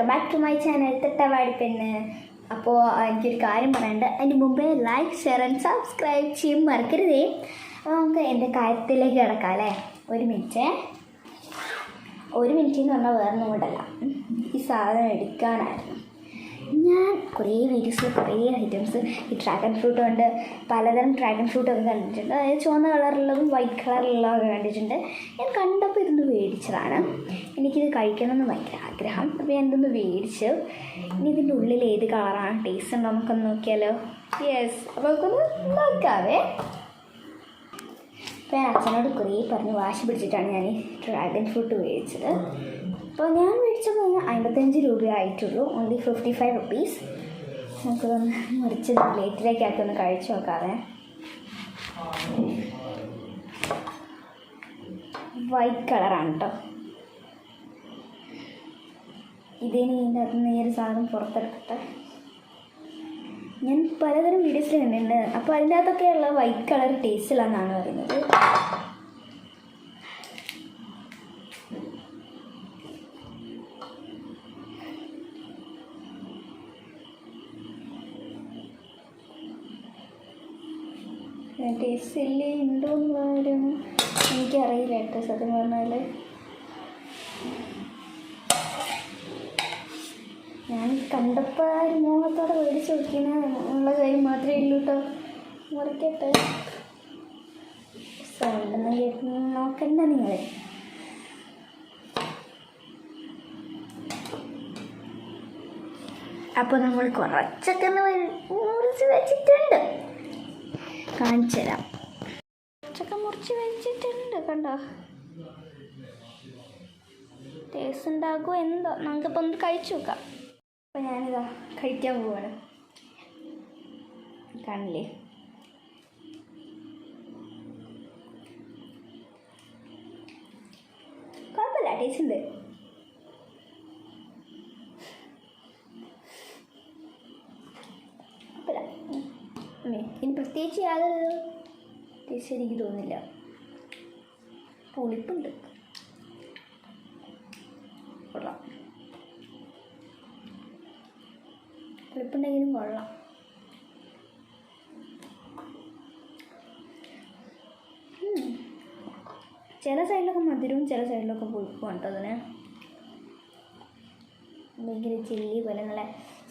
Welcome back to my channel തട്ടവാടി പെണ്ണ്. അപ്പോൾ എനിക്കൊരു കാര്യം പറയാനുണ്ട്. അതിന് മുമ്പേ ലൈക്ക് ഷെയർ ആൻഡ് സബ്സ്ക്രൈബ് ചെയ്യും മറക്കരുതേ. അപ്പോൾ നമുക്ക് എന്റെ കാര്യത്തിലേക്ക് കിടക്കാം അല്ലേ? ഒരു മിനിറ്റ്. ഒരു മിനിറ്റ് എന്ന് പറഞ്ഞാൽ വേറെ ഒന്നും കൂടല്ല ഈ സാധനം എടുക്കാനായിരുന്നു. ഞാൻ കുറേ വീഡിയോസിൽ കുറേ ഐറ്റംസ് ഈ ഡ്രാഗൺ ഫ്രൂട്ട് കൊണ്ട് പലതരം ഡ്രാഗൺ ഫ്രൂട്ട് ഒക്കെ കണ്ടിട്ടുണ്ട്. അതായത് ചുവന്ന കളറുള്ളതും വൈറ്റ് കളറുള്ളതൊക്കെ കണ്ടിട്ടുണ്ട്. ഞാൻ കണ്ടപ്പോൾ ഇതൊന്ന് മേടിച്ചതാണ്. എനിക്കിത് കഴിക്കണമെന്ന് ഭയങ്കര ആഗ്രഹം. അപ്പോൾ ഞാൻ ഇതൊന്ന് മേടിച്ചു. ഇനി ഇതിന്റെ ഉള്ളിൽ ഏത് കളറാണ് ടേസ്റ്റ് ഉണ്ടോ? നമുക്കൊന്ന് നോക്കിയാലോ. യെസ് അപ്പോൾ നമുക്കൊന്ന് നോക്കാവേ. അപ്പോൾ അച്ഛനോട് കുറേ പറഞ്ഞ് വാശി പിടിച്ചിട്ടാണ് ഞാൻ ഈ ഡ്രാഗൺ ഫ്രൂട്ട് മേടിച്ചത്. അപ്പോൾ ഞാൻ മേടിച്ചപ്പോൾ അമ്പത്തഞ്ച് രൂപ ആയിട്ടുള്ളൂ ഓൺലി ഫിഫ്റ്റി ഫൈവ് റുപ്പീസ് നമുക്കൊന്ന് മുറിച്ച് പ്ലേറ്റിലേക്കാക്കി ഒന്ന് കഴിച്ചു നോക്കാവേ. വൈറ്റ് കളറാണ് കേട്ടോ ഇതേ ഇതിന്റെ അകത്ത് നിന്ന് സാധനം പുറത്തെടുക്കട്ടെ ഞാൻ പലതരം വീഡിയോസിൽ കണ്ടിട്ടുണ്ട്. അപ്പോൾ അതിന്റെ അകത്തൊക്കെയുള്ള വൈറ്റ് കളർ ടേസ്റ്റിലാണെന്നാണ് പറയുന്നത് ടേസ്റ്റിൽ ഉണ്ടോ എന്ന് കാര്യം എനിക്കറിയില്ല കേട്ടോ സത്യം പറഞ്ഞാൽ ഞാൻ കണ്ടപ്പോൾ ആ ഒരു മോഹത്തോടെ മേടിച്ച് നോക്കിയ ഉള്ള കാര്യം മാത്രമേ ഉള്ളൂ കേട്ടോ മുറിക്കട്ടെ. നോക്കണ്ട നിങ്ങളെ. അപ്പോൾ നമ്മൾ കുറച്ചൊക്കെ മുറിച്ച് വെച്ചിട്ടുണ്ട്. കാണിച്ചു തരാം കുറച്ചൊക്കെ മുറിച്ച് വെച്ചിട്ടുണ്ട് കണ്ടോ? ടേസ്റ്റ് ഉണ്ടാകുമോ എന്തോ. നമുക്കിപ്പോൾ ഒന്ന് കഴിച്ചു നോക്കാം. അപ്പോൾ ഞാനിതാ കഴിക്കാൻ പോവാണ്. കാണില്ലേ? കുഴപ്പമില്ല ടേസ്റ്റ് ഉണ്ട്. ഇനി പ്രത്യേകിച്ച് യാതൊരു ടേസ്റ്റ് എനിക്ക് തോന്നില്ല പുളിപ്പുണ്ട് കൊള്ളാം പുളിപ്പുണ്ടെങ്കിലും കൊള്ളാം. ചില സൈഡിലൊക്കെ മധുരവും ചില സൈഡിലൊക്കെ കേട്ടോ അതിന്. ഭയങ്കര ചില്ലി പോലെ നല്ല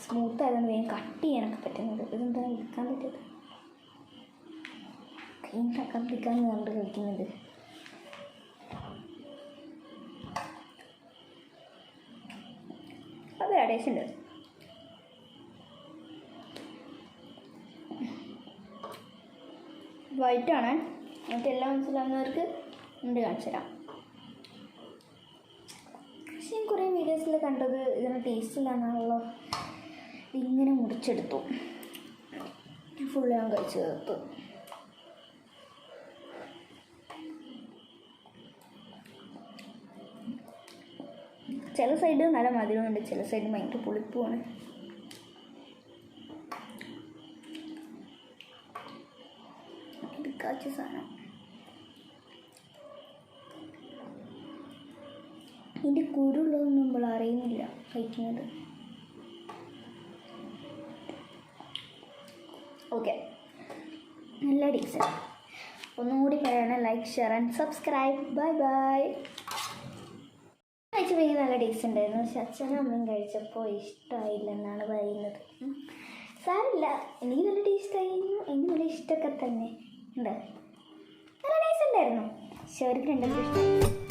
സ്മൂത്ത് ആയതുകൊണ്ട് വേഗം കട്ട് ചെയ്യാനൊക്കെ പറ്റുന്നത്. ഇതെന്താ ഇരിക്കാൻ പറ്റത് കൈ കക്കാൻ കണ്ട് കഴിക്കുന്നത് അത് ടേസ്റ്റ് വൈറ്റ് ആണ് നമുക്ക് എല്ലാം മനസ്സിലാവുന്നവർക്ക് ഉണ്ട് കാണിച്ചു തരാം. പക്ഷെ ഞാൻ കുറേ വീഡിയോസിൽ കണ്ടത് ഇതിന് ടേസ്റ്റ് ഇല്ലാന്നാണല്ലോ ഇങ്ങനെ മുറിച്ചെടുത്തു. ഫുള്ള് ഞാൻ കഴിച്ചു തീർത്തു. ചില സൈഡ് നല്ല മധുരമുണ്ട് ചില സൈഡ് ഭയങ്കര പുളിപ്പുമാണ്. എടുക്കാച്ച സാധനം. ഇതിന്റെ കുരുള്ളതൊന്നും നമ്മൾ അറിയുന്നില്ല കഴിക്കുന്നത്. ഓക്കെ നല്ല ഡീസന്റ് ഒന്നുകൂടി പറയണം like share and subscribe bye bye കഴിച്ചപ്പോൾ എനിക്ക് നല്ല ടേസ്റ്റ് ഉണ്ടായിരുന്നു. പക്ഷെ അച്ഛനും അമ്മയും കഴിച്ചപ്പോൾ ഇഷ്ടമായില്ലെന്നാണ് പറയുന്നത്. സാരമില്ല. എനിക്ക് നല്ല ടേസ്റ്റ് ആയിരുന്നു. എനിക്ക് നല്ല ഇഷ്ടമൊക്കെ തന്നെ. ഉണ്ട് നല്ല നൈസ് ഉണ്ടായിരുന്നു പക്ഷെ അവർക്ക് ഇഷ്ടമായി